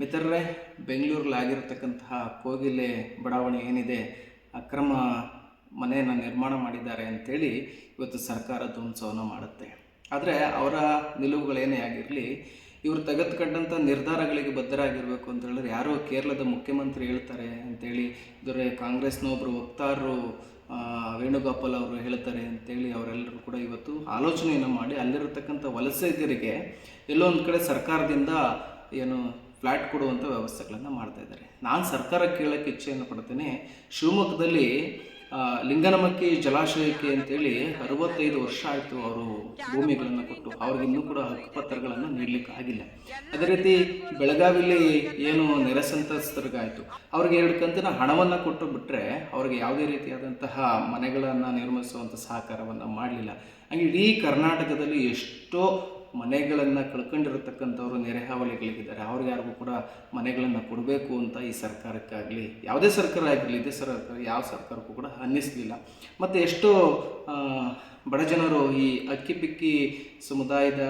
ಮಿತ್ರರೇ ಬೆಂಗಳೂರಲ್ಲಿ ಆಗಿರತಕ್ಕಂತಹ ಕೋಗಿಲೆ ಬಡಾವಣೆ ಏನಿದೆ, ಅಕ್ರಮ ಮನೆಯನ್ನು ನಿರ್ಮಾಣ ಮಾಡಿದ್ದಾರೆ ಅಂಥೇಳಿ ಇವತ್ತು ಸರ್ಕಾರ ಧ್ವಂಸವನ್ನು ಮಾಡುತ್ತೆ. ಆದರೆ ಅವರ ನಿಲುವುಗಳೇನೇ ಆಗಿರಲಿ, ಇವರು ತೆಗೆದುಕೊಂಡಂಥ ನಿರ್ಧಾರಗಳಿಗೆ ಬದ್ಧರಾಗಿರಬೇಕು ಅಂತ ಹೇಳಿದ್ರೆ ಯಾರೋ ಕೇರಳದ ಮುಖ್ಯಮಂತ್ರಿ ಹೇಳ್ತಾರೆ ಅಂತೇಳಿ ಇದರ ಕಾಂಗ್ರೆಸ್ನ ಒಬ್ಬರು ವಕ್ತಾರರು ವೇಣುಗೋಪಾಲ್ ಅವರು ಹೇಳ್ತಾರೆ ಅಂತೇಳಿ ಅವರೆಲ್ಲರೂ ಕೂಡ ಇವತ್ತು ಆಲೋಚನೆಯನ್ನು ಮಾಡಿ ಅಲ್ಲಿರತಕ್ಕಂಥ ವಲಸಿಗರಿಗೆ ಎಲ್ಲೋ ಒಂದು ಕಡೆ ಸರ್ಕಾರದಿಂದ ಏನು ಫ್ಲ್ಯಾಟ್ ಕೊಡುವಂಥ ವ್ಯವಸ್ಥೆಗಳನ್ನು ಮಾಡ್ತಾ ಇದ್ದಾರೆ. ನಾನು ಸರ್ಕಾರ ಕೇಳೋಕ್ಕೆ ಇಚ್ಛೆಯನ್ನು ಪಡ್ತೇನೆ, ಶಿವಮೊಗ್ಗದಲ್ಲಿ ಲಿಂಗನಮಕ್ಕಿ ಜಲಾಶಯಕ್ಕೆ ಅಂತೇಳಿ ಅರವತ್ತೈದು ವರ್ಷ ಆಯಿತು ಅವರು ಭೂಮಿಗಳನ್ನು ಕೊಟ್ಟು ಅವ್ರಿಗಿನ್ನೂ ಕೂಡ ಹಕ್ಕುಪತ್ರಗಳನ್ನು ನೀಡಲಿಕ್ಕೆ ಆಗಿಲ್ಲ. ಅದೇ ರೀತಿ ಬೆಳಗಾವಿಲಿ ಏನು ನೆರೆ ಸಂತ್ರಸ್ತರಿಗಾಯಿತು ಅವ್ರಿಗೆ ಎರಡು ಕಂತಿನ ಹಣವನ್ನು ಕೊಟ್ಟು ಬಿಟ್ಟರೆ ಅವ್ರಿಗೆ ಯಾವುದೇ ರೀತಿಯಾದಂತಹ ಮನೆಗಳನ್ನು ನಿರ್ಮಿಸುವಂಥ ಸಹಕಾರವನ್ನು ಮಾಡಲಿಲ್ಲ. ಹಾಗೆ ಇಡೀ ಕರ್ನಾಟಕದಲ್ಲಿ ಎಷ್ಟೋ ಮನೆಗಳನ್ನು ಕಳ್ಕೊಂಡಿರತಕ್ಕಂಥವ್ರು ನೆರೆಹಾವಳಿಗಳಿಗಿದ್ದಾರೆ ಅವ್ರಿಗೆ ಯಾರಿಗೂ ಕೂಡ ಮನೆಗಳನ್ನು ಕೊಡಬೇಕು ಅಂತ ಈ ಸರ್ಕಾರಕ್ಕಾಗಲಿ, ಯಾವುದೇ ಸರ್ಕಾರ ಆಗಿರಲಿ, ಇದೇ ಸರ್ಕಾರ, ಯಾವ ಸರ್ಕಾರಕ್ಕೂ ಕೂಡ ಅನ್ನಿಸಲಿಲ್ಲ. ಮತ್ತು ಎಷ್ಟೋ ಬಡ ಜನರು ಈ ಅಕ್ಕಿ ಪಿಕ್ಕಿ ಸಮುದಾಯದ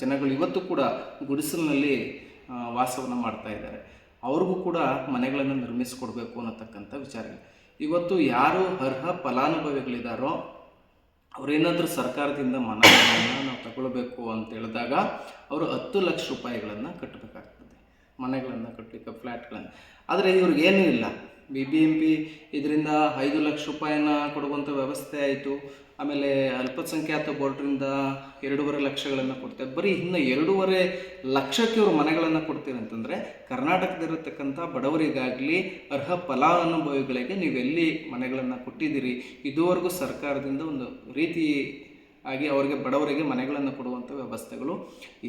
ಜನಗಳು ಇವತ್ತು ಕೂಡ ಗುಡಿಸಲಿನಲ್ಲಿ ವಾಸವನ್ನು ಮಾಡ್ತಾ ಇದ್ದಾರೆ. ಅವ್ರಿಗೂ ಕೂಡ ಮನೆಗಳನ್ನು ನಿರ್ಮಿಸಿಕೊಡ್ಬೇಕು ಅನ್ನತಕ್ಕಂಥ ವಿಚಾರ. ಇವತ್ತು ಯಾರು ಅರ್ಹ ಫಲಾನುಭವಿಗಳಿದ್ದಾರೋ ಅವರೇನಾದರೂ ಸರ್ಕಾರದಿಂದ ಮನೆಗಳನ್ನು ನಾವು ತಗೊಳ್ಬೇಕು ಅಂತ ಹೇಳಿದಾಗ ಅವರು ಹತ್ತು ಲಕ್ಷ ರೂಪಾಯಿಗಳನ್ನು ಕಟ್ಟಬೇಕಾಗ್ತದೆ ಮನೆಗಳನ್ನು ಕಟ್ಟಲಿಕ್ಕೆ ಫ್ಲ್ಯಾಟ್ಗಳನ್ನು. ಆದರೆ ಇವ್ರಿಗೇನೂ ಇಲ್ಲ. ಬಿ ಬಿ ಎಂ ಪಿ ಇದರಿಂದ ಐದು ಲಕ್ಷ ರೂಪಾಯಿನ ಕೊಡುವಂಥ ವ್ಯವಸ್ಥೆ ಆಯಿತು. ಆಮೇಲೆ ಅಲ್ಪಸಂಖ್ಯಾತ ಬೋರ್ಡ್ರಿಂದ ಎರಡೂವರೆ ಲಕ್ಷಗಳನ್ನು ಕೊಡ್ತಾರೆ. ಬರೀ ಇನ್ನು ಎರಡೂವರೆ ಲಕ್ಷಕ್ಕೆ ಅವರು ಮನೆಗಳನ್ನು ಕೊಡ್ತೀರಿ ಅಂತಂದರೆ ಕರ್ನಾಟಕದಲ್ಲಿರತಕ್ಕಂಥ ಬಡವರಿಗಾಗಲಿ ಅರ್ಹ ಫಲಾನುಭವಿಗಳಿಗೆ ನೀವೆಲ್ಲಿ ಮನೆಗಳನ್ನು ಕೊಟ್ಟಿದ್ದೀರಿ, ಇದುವರೆಗೂ ಸರ್ಕಾರದಿಂದ ಒಂದು ರೀತಿ ಆಗಿ ಅವರಿಗೆ ಬಡವರಿಗೆ ಮನೆಗಳನ್ನು ಕೊಡುವಂಥ ವ್ಯವಸ್ಥೆಗಳು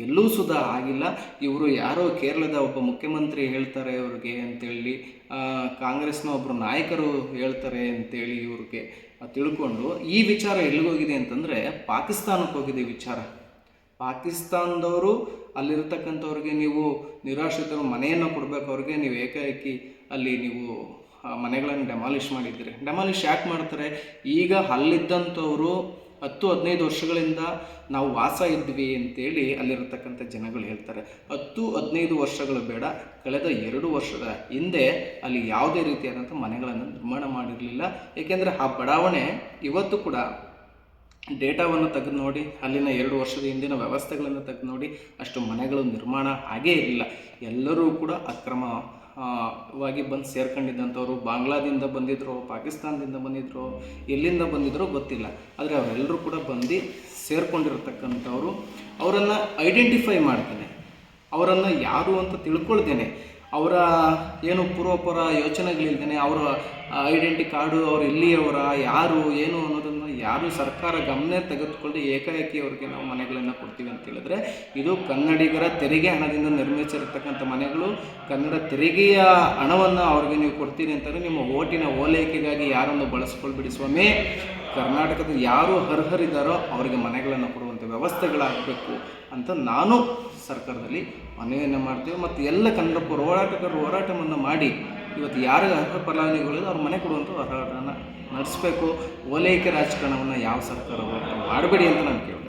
ಎಲ್ಲೂ ಸುಧಾ ಆಗಿಲ್ಲ. ಇವರು ಯಾರೋ ಕೇರಳದ ಒಬ್ಬ ಮುಖ್ಯಮಂತ್ರಿ ಹೇಳ್ತಾರೆ ಇವ್ರಿಗೆ ಅಂತೇಳಿ ಕಾಂಗ್ರೆಸ್ನ ಒಬ್ಬರು ನಾಯಕರು ಹೇಳ್ತಾರೆ ಅಂತೇಳಿ ಇವ್ರಿಗೆ ತಿಳ್ಕೊಂಡು, ಈ ವಿಚಾರ ಎಲ್ಲಿಗೋಗಿದೆ ಅಂತಂದರೆ ಪಾಕಿಸ್ತಾನಕ್ಕೆ ಹೋಗಿದೆ ವಿಚಾರ. ಪಾಕಿಸ್ತಾನದವರು ಅಲ್ಲಿರ್ತಕ್ಕಂಥವ್ರಿಗೆ ನೀವು ನಿರಾಶ್ರಿತರು ಮನೆಯನ್ನು ಕೊಡಬೇಕು, ಅವ್ರಿಗೆ ನೀವು ಏಕಾಏಕಿ ಅಲ್ಲಿ ನೀವು ಮನೆಗಳನ್ನು ಡೆಮಾಲಿಷ್ ಮಾಡಿದ್ದೀರಿ. ಡೆಮಾಲಿಷ್ ಯಾಕೆ ಮಾಡ್ತಾರೆ? ಈಗ ಅಲ್ಲಿದ್ದಂಥವರು ಹತ್ತು, ಹದಿನೈದು ವರ್ಷಗಳಿಂದ ನಾವು ವಾಸ ಇದ್ವಿ ಅಂತೇಳಿ ಅಲ್ಲಿರತಕ್ಕಂಥ ಜನಗಳು ಹೇಳ್ತಾರೆ. ಹತ್ತು, ಹದಿನೈದು ವರ್ಷಗಳು ಬೇಡ, ಕಳೆದ ಎರಡು ವರ್ಷದ ಹಿಂದೆ ಅಲ್ಲಿ ಯಾವುದೇ ರೀತಿಯಾದಂಥ ಮನೆಗಳನ್ನು ನಿರ್ಮಾಣ ಮಾಡಿರಲಿಲ್ಲ. ಏಕೆಂದರೆ ಆ ಬಡಾವಣೆ ಇವತ್ತು ಕೂಡ ಡೇಟಾವನ್ನು ತೆಗೆದು ನೋಡಿ, ಅಲ್ಲಿನ ಎರಡು ವರ್ಷದ ಹಿಂದಿನ ವ್ಯವಸ್ಥೆಗಳನ್ನು ತೆಗೆದು ನೋಡಿ ಅಷ್ಟು ಮನೆಗಳು ನಿರ್ಮಾಣ ಆಗೇ ಇರಲಿಲ್ಲ. ಎಲ್ಲರೂ ಕೂಡ ಅಕ್ರಮ ವಾಗಿ ಬಂದು ಸೇರ್ಕೊಂಡಿದ್ದಂಥವ್ರು, ಬಾಂಗ್ಲಾದಿಂದ ಬಂದಿದ್ರು, ಪಾಕಿಸ್ತಾನದಿಂದ ಬಂದಿದ್ರು, ಎಲ್ಲಿಂದ ಬಂದಿದ್ರೋ ಗೊತ್ತಿಲ್ಲ. ಆದರೆ ಅವರೆಲ್ಲರೂ ಕೂಡ ಬಂದು ಸೇರ್ಕೊಂಡಿರತಕ್ಕಂಥವ್ರು, ಅವರನ್ನು ಐಡೆಂಟಿಫೈ ಮಾಡ್ತೇನೆ. ಅವರನ್ನು ಯಾರು ಅಂತ ತಿಳ್ಕೊಳ್ತೇನೆ. ಅವರ ಏನು ಪೂರ್ವಪರ ಯೋಚನೆಗಳಿಲ್ದೇನೆ, ಅವರ ಐಡೆಂಟಿ ಕಾರ್ಡು ಅವ್ರು ಎಲ್ಲಿಯವರ, ಯಾರು, ಏನು ಅನ್ನೋದನ್ನು ಯಾರು ಸರ್ಕಾರ ಗಮನ ತೆಗೆದುಕೊಂಡು ಏಕಾಏಕಿ ಅವರಿಗೆ ನಾವು ಮನೆಗಳನ್ನು ಕೊಡ್ತೀವಿ ಅಂತ ಹೇಳಿದ್ರೆ, ಇದು ಕನ್ನಡಿಗರ ತೆರಿಗೆ ಹಣದಿಂದ ನಿರ್ಮಿಸಿರತಕ್ಕಂಥ ಮನೆಗಳು. ಕನ್ನಡ ತೆರಿಗೆಯ ಹಣವನ್ನು ಅವ್ರಿಗೆ ನೀವು ಕೊಡ್ತೀರಿ ಅಂತಂದರೆ ನಿಮ್ಮ ಓಟಿನ ಓಲೈಕೆಗಾಗಿ ಯಾರನ್ನು ಬಳಸ್ಕೊಳ್ಬಿಡಿ ಸ್ವಾಮಿ. ಕರ್ನಾಟಕದ ಯಾರು ಅರ್ಹರಿದ್ದಾರೋ ಅವರಿಗೆ ಮನೆಗಳನ್ನು ಕೊಡುವಂಥ ವ್ಯವಸ್ಥೆಗಳಾಗಬೇಕು ಅಂತ ನಾನು ಸರ್ಕಾರದಲ್ಲಿ ಮನವಿಯನ್ನು ಮಾಡ್ತೀವಿ. ಮತ್ತು ಎಲ್ಲ ಕನ್ನಡ ಹೋರಾಟಗಾರರು ಹೋರಾಟವನ್ನು ಮಾಡಿ ಇವತ್ತು ಯಾರಿಗೆ ಅರ್ಹ ಫಲಾನುಭವಿಗಳಿದೆ ಅವ್ರ ಮನೆ ಕೊಡುವಂಥ ಹೋರಾಟನ ನಡೆಸಬೇಕು. ಓಲೈಕೆ ರಾಜಕಾರಣವನ್ನು ಯಾವ ಸರ್ಕಾರ ಮಾಡಬೇಡಿ ಅಂತ ನಾನು ಕೇಳ್ತೀನಿ.